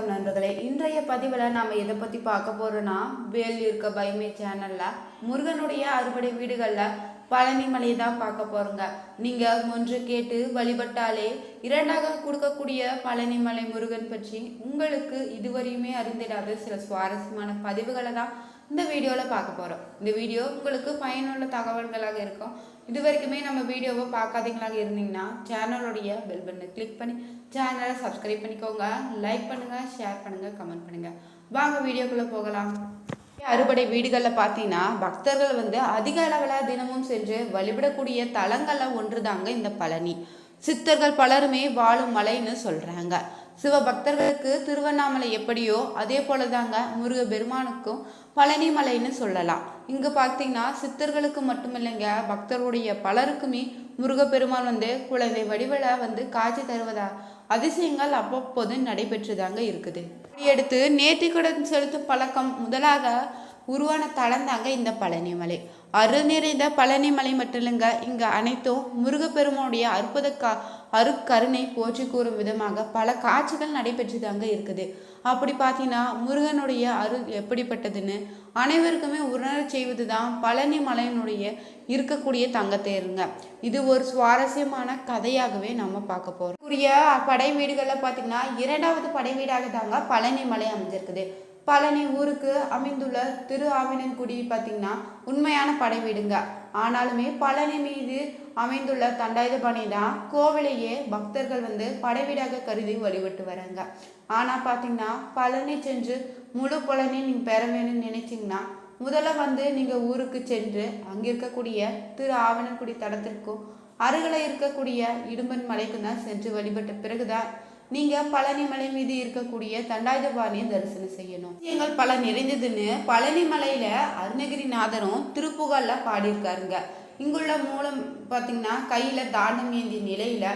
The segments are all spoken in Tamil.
வணக்கம் நண்பர்களே. இன்றைய பதிவில் நாம் எதை பற்றி பார்க்க போகிறோன்னா வேல் இருக்க பயமே சேனலில் முருகனுடைய அறுபடை வீடுகளில் பழனி மலையை தான் பார்க்க போகிறோங்க நீங்கள் ஒன்று கேட்டு வழிபட்டாலே இரண்டாக கொடுக்கக்கூடிய பழனி மலை முருகன் பற்றி உங்களுக்கு இதுவரையுமே அறிந்திடாத சில சுவாரஸ்யமான பதிவுகளை தான் இந்த வீடியோவில் பார்க்க போகிறோம் இந்த வீடியோ உங்களுக்கு பயனுள்ள தகவல்களாக இருக்கும். இது வரைக்குமே நம்ம வீடியோவை பார்க்காதீங்களாக இருந்தீங்கன்னா சேனலுடைய பெல் பட்டனை கிளிக் பண்ணி சேனலை சப்ஸ்கிரைப் பண்ணிக்கோங்க. லைக் பண்ணுங்கள் ஷேர் பண்ணுங்கள் கமெண்ட் பண்ணுங்கள் வாங்க வீடியோக்குள்ளே போகலாம். அறுபடை வீடுகளில் பார்த்தீங்கன்னா பக்தர்கள் வந்து அதிக அளவில் தினமும் சென்று வழிபடக்கூடிய தலங்களில் ஒன்று தாங்க இந்த பழனி. சித்தர்கள் பலருமே வாழும் மலைன்னு சொல்கிறாங்க சிவ பக்தர்களுக்கு திருவண்ணாமலை எப்படியோ அதே போல தாங்க முருக பெருமானுக்கும் பழனிமலைன்னு சொல்லலாம். இங்கே பார்த்தீங்கன்னா சித்தர்களுக்கு மட்டும் இல்லைங்க பக்தருடைய பலருக்குமே முருகப்பெருமான் வந்து குழந்தை வடிவில் வந்து காட்சி தருவதா அதிசயங்கள் அவ்வப்போது நடைபெற்றுதாங்க இருக்குது. அடுத்து எடுத்து நேர்த்திக்கடன் செலுத்தும் பழக்கம் முதலாக உருவான தளம் தாங்க இந்த பழனிமலை. அருள் நிறைந்த பழனிமலை மட்டும் இல்லைங்க இங்கே அனைத்தும் முருகப்பெருமானுடைய அற்புத கா அருக்கருணை போற்றி கூறும் விதமாக பல காட்சிகள் நடைபெற்று தாங்க இருக்குது. அப்படி பார்த்தீங்கன்னா முருகனுடைய அருள் எப்படிப்பட்டதுன்னு அனைவருக்குமே உணர செய்வது தான் பழனி மலையினுடைய இருக்கக்கூடிய தங்கத்தேருங்க இது ஒரு சுவாரஸ்யமான கதையாகவே நம்ம பார்க்க போகிறோம் உரிய படை வீடுகளில் பார்த்தீங்கன்னா இரண்டாவது படை வீடாக தாங்க பழனி மலை அமைஞ்சிருக்குது. பழனி ஊருக்கு அமைந்துள்ள திரு ஆவினன்குடி பார்த்தீங்கன்னா உண்மையான படை வீடுங்க. ஆனாலுமே பழனி மீது அமைந்துள்ள தண்டாயுதபாணி தான் கோவிலையே பக்தர்கள் வந்து படைவீடாக கருதி வழிபட்டு வராங்க. ஆனால் பார்த்தீங்கன்னா பழனி சென்று முழு பழனி நீங்கள் பெற வேணும்னு நினைச்சிங்கன்னா முதல்ல வந்து நீங்கள் ஊருக்கு சென்று அங்கே இருக்கக்கூடிய திரு ஆவினன்குடி தடத்திற்கும் அருகில் இருக்கக்கூடிய இடும்பன் மலைக்கும் தான் சென்று வழிபட்ட பிறகுதான் நீங்க பழனி மலை மீது இருக்கக்கூடிய தண்டாயுதபாணியை தரிசனம் செய்யணும். விஷயங்கள் பல நிறைந்ததுன்னு பழனி மலையில அருணகிரிநாதரும் திருப்புகழ்ல பாடியிருக்காருங்க. இங்குள்ள மூலம் பார்த்தீங்கன்னா கையில தாண்டம் ஏந்திய நிலையில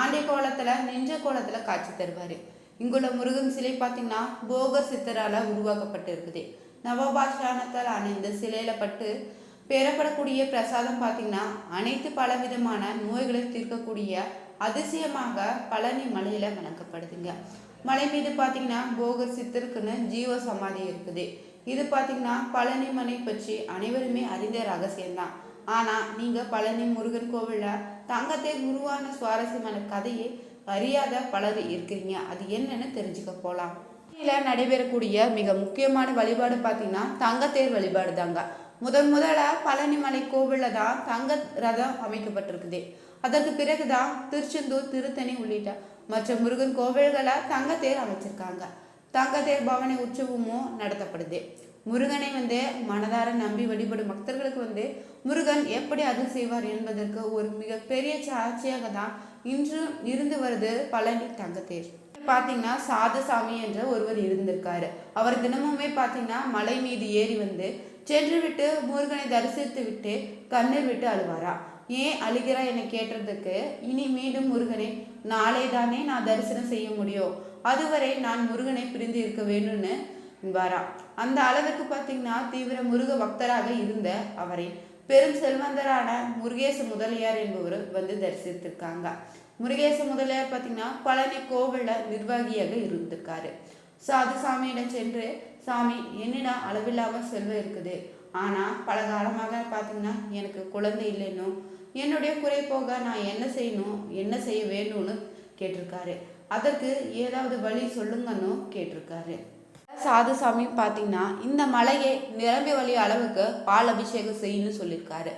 ஆண்டை கோலத்துல நெஞ்ச கோலத்துல காட்சி தருவாரு. இங்குள்ள முருகன் சிலை பார்த்தீங்கன்னா போகர் சித்தரால உருவாக்கப்பட்டு இருக்குது நவபாஷானத்தால் அணிந்த சிலையில பட்டு பெறப்படக்கூடிய பிரசாதம் பார்த்தீங்கன்னா அனைத்து பலவிதமான நோய்களை தீர்க்கக்கூடிய அதிசயமாக பழனி மலையில் வணக்கப்படுதுங்க. மலை மீது பார்த்தீங்கன்னா போகர் சித்தருக்குன்னு ஜீவ சமாதி இருக்குது. இது பார்த்தீங்கன்னா பழனி மலை பற்றி அனைவருமே அறிந்த ரகசியம்தான். ஆனால் நீங்கள் பழனி முருகன் கோவிலில் தங்கத்தை உருவான சுவாரஸ்யமான கதையை அறியாத பலர் இருக்கிறீங்க. அது என்னன்னு தெரிஞ்சுக்க போகலாம் நடைபெறக்கூடிய மிக முக்கியமான வழிபாடு பார்த்தீங்கன்னா தங்கத்தேர் வழிபாடு தாங்க முதன் முதலாக பழனிமலை கோவிலில் தான் தங்க ரதம் அமைக்கப்பட்டிருக்குது. அதற்கு பிறகுதான் திருச்செந்தூர் திருத்தணி உள்ளிட்ட மற்ற முருகன் கோவில்களை தங்கத்தேர் அமைச்சிருக்காங்க. தங்கத்தேர் பவனி உற்சவமும் நடத்தப்படுது. முருகனை வந்து மனதார நம்பி வழிபடும் பக்தர்களுக்கு வந்து முருகன் எப்படி அருள் செய்வார் என்பதற்கு ஒரு மிகப்பெரிய சாட்சியாக தான் இன்று இருந்து வருது பழனி தங்கத்தேர். பார்த்தீங்கன்னா சாதசாமி என்ற ஒருவர் இருந்திருக்காரு. அவர் தினமுமே பார்த்தீங்கன்னா மலை மீது ஏறி வந்து சென்றுவிட்டு முருகனை தரிசித்து விட்டு கண்ணீர் விட்டு அழுவாரா? ஏன் அழுகிறா என கேட்டதுக்கு இனி மீண்டும் முருகனை நாளை தானே நான் தரிசனம் செய்ய முடியும். அதுவரை நான் முருகனை பிரிந்து இருக்க வேணும்னு வாரா அந்த அளவுக்கு பார்த்தீங்கன்னா தீவிர முருக பக்தராக இருந்த அவரை பெரும் செல்வந்தரான முருகேச முதலியார் என்பவர் வந்து தரிசித்திருக்காங்க. முருகேச முதலியார் பார்த்தீங்கன்னா பழனி கோவிலில் நிர்வாகியாக இருந்திருக்காரு. சாதுசாமியிடம் சென்று சாமி என்னடா அளவில்லாம செல்வம் இருக்குது? ஆனால் பல காலமாக பார்த்தீங்கன்னா எனக்கு குழந்தை இல்லைன்னும் என்னுடைய குறை போக நான் என்ன செய்யணும் என்ன செய்ய வேணும்னு கேட்டிருக்காரு. அதற்கு ஏதாவது வழி சொல்லுங்கன்னு கேட்டிருக்காரு. சாது சாமி பார்த்தீங்கன்னா இந்த மலையை நிரம்பி வழி அளவுக்கு பால் அபிஷேகம் செய்யணும்னு சொல்லியிருக்காரு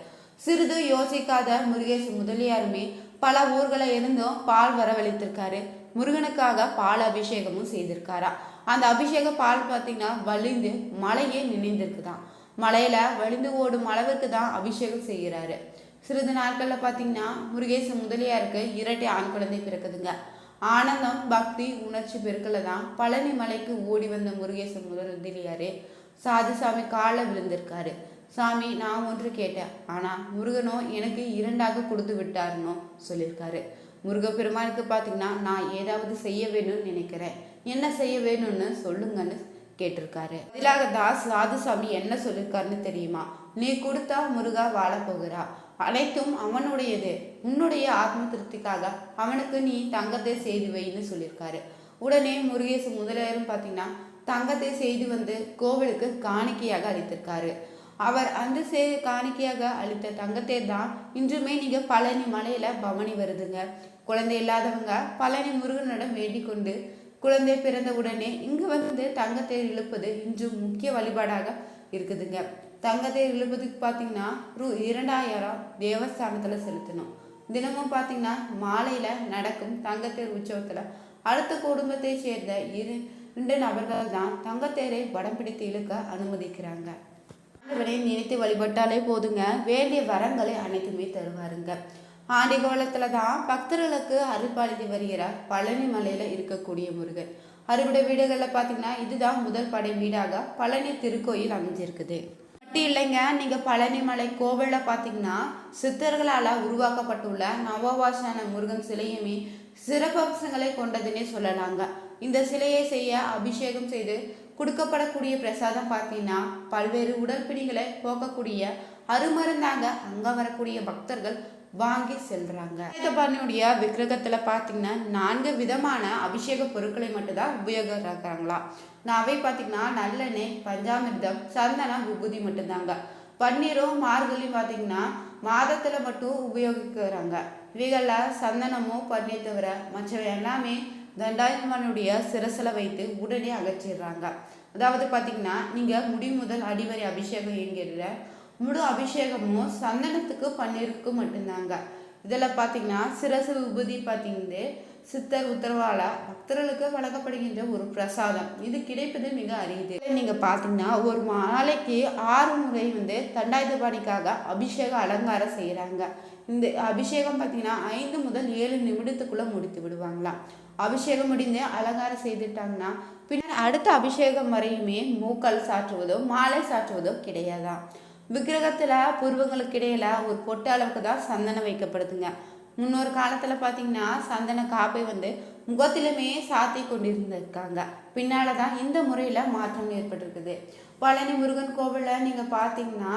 சிறிது யோசிக்காத முருகேஷ் முதலியாருமே பல ஊர்களை இருந்தும் பால் வரவழைத்திருக்காரு. முருகனுக்காக பால் அபிஷேகமும் செய்திருக்காரா? அந்த அபிஷேக பால் பார்த்தீங்கன்னா வலிந்து மலையே நினைந்திருக்குதான். மலையில வலிந்து ஓடும் அளவிற்கு தான் அபிஷேகம் செய்கிறாரு. சிறிது நாட்களில் பார்த்தீங்கன்னா முருகேச முதலியாருக்கு இரட்டை ஆண் குழந்தை பிறக்குதுங்க. ஆனந்தம் பக்தி உணர்ச்சி பெருக்கில் தான் பழனி மலைக்கு ஓடி வந்த முருகேச சாதி சாமி காலை விழுந்திருக்காரு. சாமி நான் ஒன்று கேட்டேன். ஆனால் முருகனோ எனக்கு இரண்டாக கொடுத்து விட்டாருனோ? சொல்லியிருக்காரு. முருகப்பெருமானுக்கு பார்த்தீங்கன்னா நான் ஏதாவது செய்ய வேணும்னு நினைக்கிறேன். என்ன செய்ய வேணும்னு சொல்லுங்கன்னு கேட்டிருக்காரு. பதிலாக தாஸ் சாதுசாமி என்ன சொல்லியிருக்காருன்னு தெரியுமா? நீ கொடுத்தா முருகா வாழ போகிறா. அனைத்தும் அவனுடையது. உன்னுடைய ஆத்ம திருப்திக்காக அவனுக்கு நீ தங்கத்தை செய்து வைன்னு சொல்லியிருக்காரு உடனே முருகேசு முதலியாரும் பார்த்தீங்கன்னா தங்கத்தை செய்து வந்து கோவிலுக்கு காணிக்கையாக அளித்திருக்காரு. அவர் அந்த சே காணிக்கையாக அளித்த தங்கத்தேர் தான் இன்றுமே நீங்கள் பழனி மலையில் பவனி வருதுங்க. குழந்தை இல்லாதவங்க பழனி முருகனிடம் வேண்டிக் கொண்டு குழந்தை பிறந்த உடனே இங்கு வந்து தங்கத்தேர் இழுப்பது இன்று முக்கிய வழிபாடாக இருக்குதுங்க. தங்கத்தேர் இழுப்பதுக்கு பார்த்தீங்கன்னா ரூ இரண்டாயிரம் தேவஸ்தானத்தில் செலுத்தணும். தினமும் பார்த்தீங்கன்னா மாலையில் நடக்கும் தங்கத்தேர் உற்சவத்தில் அடுத்த குடும்பத்தை சேர்ந்த இரு ரெண்டு நபர்கள் தான் தங்கத்தேரை வடம் பிடித்து இழுக்க அனுமதிக்கிறாங்க. ஆண்டவரை நினைத்து வழிபட்டாலே போதுங்க. வேண்டிய வரங்களை அனைத்துமே தருவாருங்க. ஆண்டி தான் பக்தர்களுக்கு அருள்பாலித்து வருகிறார். பழனி மலையில் இருக்கக்கூடிய முருகன் அறுபடை வீடுகளில் பார்த்தீங்கன்னா இதுதான் முதல் படை வீடாக பழனி திருக்கோயில் அமைஞ்சிருக்குது. மட்டும் இல்லைங்க நீங்கள் பழனி மலை கோவிலில் பார்த்தீங்கன்னா சித்தர்களால் உருவாக்கப்பட்டுள்ள நவவாசன முருகன் சிலையுமே சிறப்பம்சங்களை கொண்டதுன்னே சொல்லலாங்க. இந்த சிலையை செய்ய அபிஷேகம் செய்து கொடுக்கப்படக்கூடிய பிரசாதம் பார்த்தீங்கன்னா பல்வேறு உடற்பிடிகளை போக்கக்கூடிய அருமருந்தாங்க அங்கே வரக்கூடிய பக்தர்கள் வாங்கி செல்றாங்க. பண்ணியுடைய விக்கிரகத்துல பாத்தீங்கன்னா நான்கு விதமான அபிஷேக பொருட்களை மட்டும்தான் உபயோகிக்கிறாங்களா அவை பாத்தீங்கன்னா நல்லெண்ணெய் பஞ்சாமிர்தம் சந்தனம் விபூதி மட்டும்தாங்க. பன்னீரும் மார்கழியும் பாத்தீங்கன்னா மாதத்துல மட்டும் உபயோகிக்கிறாங்க. இவைகள்ல சந்தனமும் பன்னீர் தவிர மற்றவை எல்லாமே தண்டாயுமானுடைய சிரசில வைத்து உடனே அகற்றிடுறாங்க. அதாவது பார்த்தீங்கன்னா நீங்கள் முடி முதல் அடிவரை அபிஷேகம் என்கிற முழு அபிஷேகமும் சந்தனத்துக்கு பன்னீருக்கு மட்டும்தாங்க. இதில் பார்த்தீங்கன்னா சிரசு விபூதி பார்த்தீங்கன்னா சித்தர் உத்தரவால பக்தர்களுக்கு வழங்கப்படுகின்ற ஒரு பிரசாதம். இது கிடைப்பது மிக அரிது. நீங்கள் பார்த்தீங்கன்னா ஒரு மாலைக்கு ஆறு முறை வந்து தண்டாயுதபாணிக்காக அபிஷேக அலங்காரம் செய்கிறாங்க இந்த அபிஷேகம் பார்த்தீங்கன்னா ஐந்து முதல் ஏழு நிமிடத்துக்குள்ளே முடித்து விடுவாங்களாம். அபிஷேகம் முடிந்து அலங்காரம் செய்துட்டாங்கன்னா பின்னர் அடுத்த அபிஷேகம் வரையுமே மூக்கல் சாற்றுவதோ மாலை சாற்றுவதோ கிடையாதான் விக்கிரகத்தில் புருவங்களுக்கு இடையில் ஒரு பொட்டு அளவுக்கு தான் சந்தனம் வைக்கப்படுதுங்க. முன்னொரு காலத்தில் பார்த்தீங்கன்னா சந்தன காப்பை வந்து முகத்திலுமே சாத்தி கொண்டிருந்திருக்காங்க. பின்னால தான் இந்த முறையில் மாற்றம் ஏற்பட்டிருக்குது. பழனி முருகன் கோவிலில் நீங்கள் பார்த்தீங்கன்னா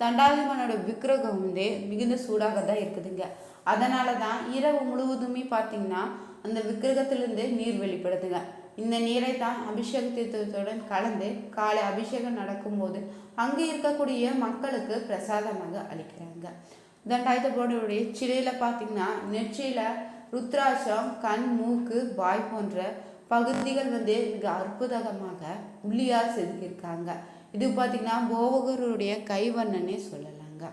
தண்டாயுதமனோட விக்கிரகம் வந்து மிகுந்த சூடாக தான் இருக்குதுங்க. அதனால தான் இரவு முழுவதுமே பார்த்தீங்கன்னா அந்த விக்கிரகத்திலிருந்து நீர் வெளிப்படுதுங்க. இந்த நீரை தான் அபிஷேக தீர்த்தத்துடன் கலந்து காலை அபிஷேகம் நடக்கும்போது அங்கே இருக்கக்கூடிய மக்களுக்கு பிரசாதமாக அளிக்கிறாங்க. தண்டாயுதபோடைய சிலையில் பார்த்தீங்கன்னா நெற்றியில் ருத்ராட்சம் கண் மூக்கு வாய் போன்ற பகுதிகள் வந்து மிக அற்புதமாக உள்ளியால் செதுக்கியிருக்காங்க. இது பார்த்தீங்கன்னா போவகருடைய கைவண்ணனே சொல்லலாங்க.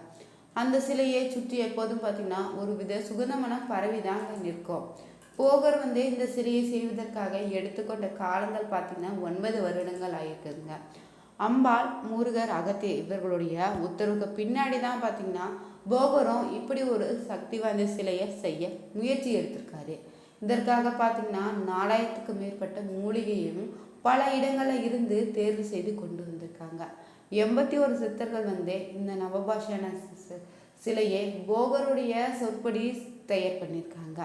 அந்த சிலையை சுற்றி எப்போதும் பார்த்தீங்கன்னா ஒரு வித சுகந்தமனம் பரவிதாங்க நிற்கும். போகர் வந்து இந்த சிலையை செய்வதற்காக எடுத்துக்கொண்ட காலங்கள் பார்த்தீங்கன்னா ஒன்பது வருடங்கள் ஆயிருக்குதுங்க. அம்பாள் முருகர் அகத்திய இவர்களுடைய உத்தரவுக்கு பின்னாடி தான் பார்த்தீங்கன்னா போகரும் இப்படி ஒரு சக்தி வாய்ந்த சிலையை செய்ய முயற்சி எடுத்திருக்காரு. இதற்காக பார்த்தீங்கன்னா நாலாயிரத்துக்கு மேற்பட்ட மூலிகையும் பல இடங்களில் இருந்து தேர்வு செய்து கொண்டு வந்திருக்காங்க. எண்பத்தி ஒரு சித்தர்கள் வந்து இந்த நவபாஷான சிலையை போகருடைய சொற்படி தயார் பண்ணியிருக்காங்க.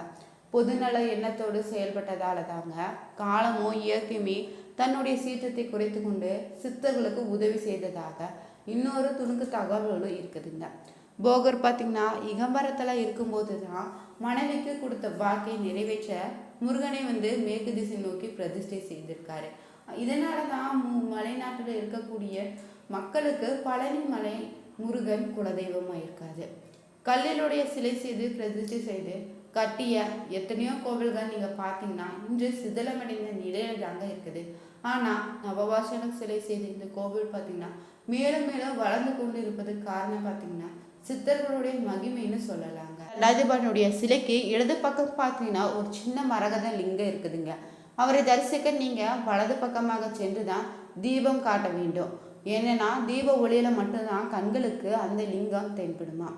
பொதுநல எண்ணத்தோடு செயல்பட்டதால தாங்க காலமோ இயற்கையுமே தன்னுடைய சீற்றத்தை குறைத்து கொண்டு சித்தர்களுக்கு உதவி செய்ததாக இன்னொரு துணுக்கு தகவல்களும் இருக்குதுங்க. போகர் பார்த்தீங்கன்னா இகம்பரத்தில் இருக்கும்போது தான் மனைவிக்கு கொடுத்த வாக்கை நிறைவேற்ற முருகனை வந்து மேற்கு திசை நோக்கி பிரதிஷ்டை செய்திருக்காரு. இதனால தான் மலைநாட்டில் இருக்கக்கூடிய மக்களுக்கு பழனி மலை முருகன் குலதெய்வமாக இருக்காது கல்லிலுடைய சிலை செய்து பிரதிஷ்டை செய்து கட்டிய எத்தனையோ கோவில்கள் நீங்கள் பார்த்தீங்கன்னா இன்று சிதிலமடைந்த நிலையில் தாங்க இருக்குது. ஆனால் நவவாசன சிலை செய்த இந்த கோவில் பார்த்தீங்கன்னா மேலும் மேலும் வளர்ந்து கொண்டு இருப்பதுக்கு காரணம் பார்த்தீங்கன்னா சித்தர்களுடைய மகிமைன்னு சொல்லலாங்க. ராஜபானுடைய சிலைக்கு இடது பக்கம் பார்த்தீங்கன்னா ஒரு சின்ன மரகத லிங்கம் இருக்குதுங்க. அவரை தரிசிக்க நீங்கள் வலது பக்கமாக சென்று தான் தீபம் காட்ட வேண்டும். ஏன்னா தீப ஒளியில மட்டும்தான் கண்களுக்கு அந்த லிங்கம் தென்படுமா?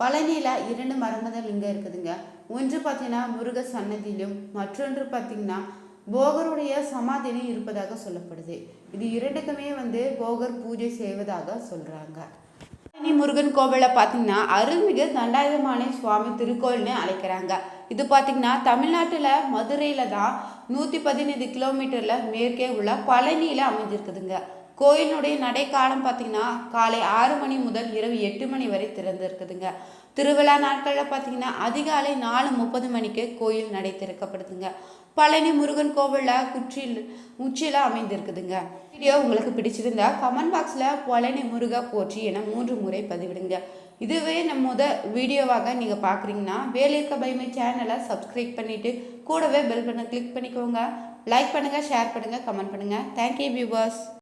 பழனியில் இரண்டு மரங்கள் இங்கே இருக்குதுங்க. ஒன்று பார்த்தீங்கன்னா முருக சன்னதியிலும் மற்றொன்று பார்த்தீங்கன்னா போகருடைய சமாதியிலும் இருப்பதாக சொல்லப்படுது. இது இரண்டுக்குமே வந்து போகர் பூஜை செய்வதாக சொல்கிறாங்க பழனி முருகன் கோவிலை பார்த்தீங்கன்னா அருள்மிகு தண்டாயுதமானே சுவாமி திருக்கோயில்னு அழைக்கிறாங்க. இது பார்த்திங்கன்னா தமிழ்நாட்டில் மதுரையில் தான் நூற்றி பதினைந்து கிலோமீட்டரில் மேற்கே உள்ள பழனியில் அமைஞ்சிருக்குதுங்க. கோயிலுடைய நடைக்காலம் பார்த்திங்கன்னா காலை ஆறு மணி முதல் இரவு எட்டு மணி வரை திறந்திருக்குதுங்க. திருவிழா நாட்களில் பார்த்தீங்கன்னா அதிகாலை நாலு முப்பது மணிக்கு கோயில் நடை திறக்கப்படுதுங்க. பழனி முருகன் கோவிலில் குற்றில் உச்சியில் அமைந்திருக்குதுங்க. வீடியோ உங்களுக்கு பிடிச்சிருந்தா கமெண்ட் பாக்ஸில் பழனி முருகா போற்றி என மூன்று முறை பதிவிடுங்க. இதுவே நம்ம முத வீடியோவாக நீங்கள் பார்க்குறீங்கன்னா வேலையிருக்க பயமை சேனலை சப்ஸ்கிரைப் பண்ணிவிட்டு கூடவே பெல் பட்டன் கிளிக் பண்ணிக்கோங்க. லைக் பண்ணுங்கள் ஷேர் பண்ணுங்கள் கமெண்ட் பண்ணுங்கள் தேங்க்யூ வியூவர்ஸ்